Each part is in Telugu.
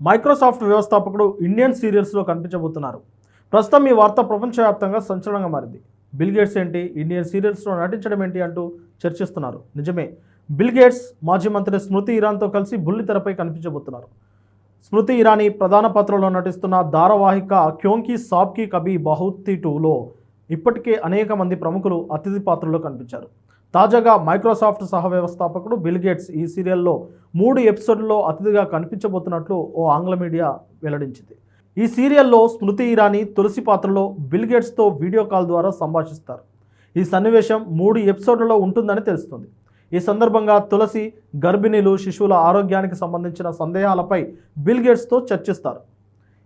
మైక్రోసాఫ్ట్ వ్యవస్థాపకుడు ఇండియన్ సీరియల్స్లో కనిపించబోతున్నారు. ప్రస్తుతం ఈ వార్త ప్రపంచవ్యాప్తంగా సంచలనంగా మారింది. బిల్ గేట్స్ ఏంటి? ఇండియన్ సీరియల్స్లో నటించడం ఏంటి అంటూ చర్చిస్తున్నారు. నిజమే బిల్ గేట్స్ మాజీ మంత్రి స్మృతి ఇరాన్తో కలిసి బుల్లి తెరపై కనిపించబోతున్నారు. స్మృతి ఇరానీ ప్రధాన పాత్రలో నటిస్తున్న ధారావాహిక క్యోంకి సాబ్కి కబీ బహుత్తి టూలో ఇప్పటికే అనేక మంది ప్రముఖులు అతిథి పాత్రలో కనిపించారు. తాజాగా మైక్రోసాఫ్ట్ సహ వ్యవస్థాపకుడు బిల్ గేట్స్ ఈ సీరియల్లో మూడు ఎపిసోడ్లో అతిథిగా కనిపించబోతున్నట్లు ఓ ఆంగ్ల మీడియా వెల్లడించింది. ఈ సీరియల్లో స్మృతి ఇరానీ తులసి పాత్రలో బిల్ గేట్స్తో వీడియో కాల్ ద్వారా సంభాషిస్తారు. ఈ సన్నివేశం మూడు ఎపిసోడ్లలో ఉంటుందని తెలుస్తుంది. ఈ సందర్భంగా తులసి గర్భిణీలు శిశువుల ఆరోగ్యానికి సంబంధించిన సందేహాలపై బిల్ గేట్స్తో చర్చిస్తారు.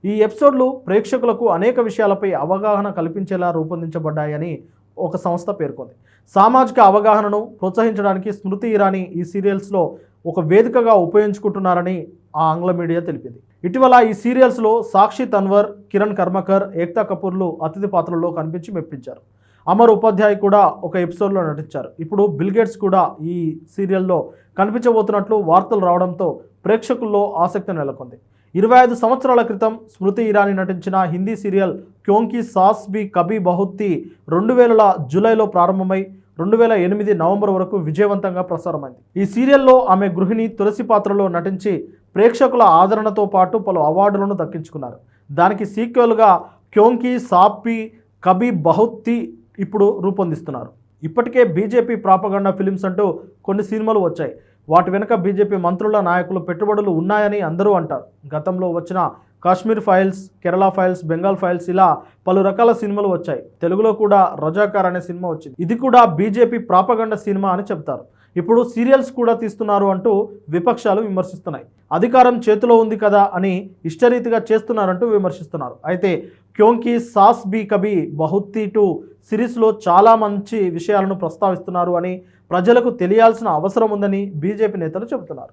ఈ ఎపిసోడ్లు ప్రేక్షకులకు అనేక విషయాలపై అవగాహన కల్పించేలా రూపొందించబడ్డాయని ఒక సంస్థ పేర్కొంది. సామాజిక అవగాహనను ప్రోత్సహించడానికి స్మృతి ఇరానీ ఈ సీరియల్స్లో ఒక వేదికగా ఉపయోగించుకుంటున్నారని ఆ ఆంగ్ల మీడియా తెలిపింది. ఇటీవల ఈ సీరియల్స్లో సాక్షి తన్వర్ కిరణ్ కర్మకర్ ఏక్తా కపూర్లు అతిథి పాత్రల్లో కనిపించి మెప్పించారు. అమర్ ఉపాధ్యాయ్ కూడా ఒక ఎపిసోడ్లో నటించారు. ఇప్పుడు బిల్ గేట్స్ కూడా ఈ సీరియల్లో కనిపించబోతున్నట్లు వార్తలు రావడంతో ప్రేక్షకుల్లో ఆసక్తి నెలకొంది. ఇరవై ఐదు సంవత్సరాల క్రితం స్మృతి ఇరానీ నటించిన హిందీ సీరియల్ క్యోంకి సాస్ బి కబీ బహుత్తి రెండు వేల జూలైలో ప్రారంభమై రెండు వేల ఎనిమిది నవంబర్ వరకు విజయవంతంగా ప్రసారమైంది. ఈ సీరియల్లో ఆమె గృహిణి తులసి పాత్రలో నటించి ప్రేక్షకుల ఆదరణతో పాటు పలు అవార్డులను దక్కించుకున్నారు. దానికి సీక్వెల్గా క్యోంకి సాప్పి కబీ బహుత్తి ఇప్పుడు రూపొందిస్తున్నారు. ఇప్పటికే బీజేపీ ప్రాపగండా ఫిలిమ్స్ అంటూ కొన్ని సినిమాలు వచ్చాయి. వాటి వెనుక బీజేపీ మంత్రుల నాయకులు పెట్టుబడులు ఉన్నాయని అందరూ అంటారు. గతంలో వచ్చిన Kashmir files Kerala files Bengal files ఇలా పలు రకాల సినిమాలు వచ్చాయి. తెలుగులో కూడా రజాకార్ అనే సినిమా వచ్చింది. ఇది కూడా బీజేపీ ప్రాపగండ సినిమా అని చెప్తారు. ఇప్పుడు సీరియల్స్ కూడా తీస్తున్నారు అంటూ విపక్షాలు విమర్శిస్తున్నాయి. అధికారం చేతిలో ఉంది కదా అని ఇష్టరీతిగా చేస్తున్నారంటూ విమర్శిస్తున్నారు. అయితే క్యోంకి సాస్ బి కబీ బహుత్తి టూ సిరీస్లో చాలా మంచి విషయాలను ప్రస్తావిస్తున్నారు అని ప్రజలకు తెలియాల్సిన అవసరం ఉందని బీజేపీ నేతలు చెబుతున్నారు.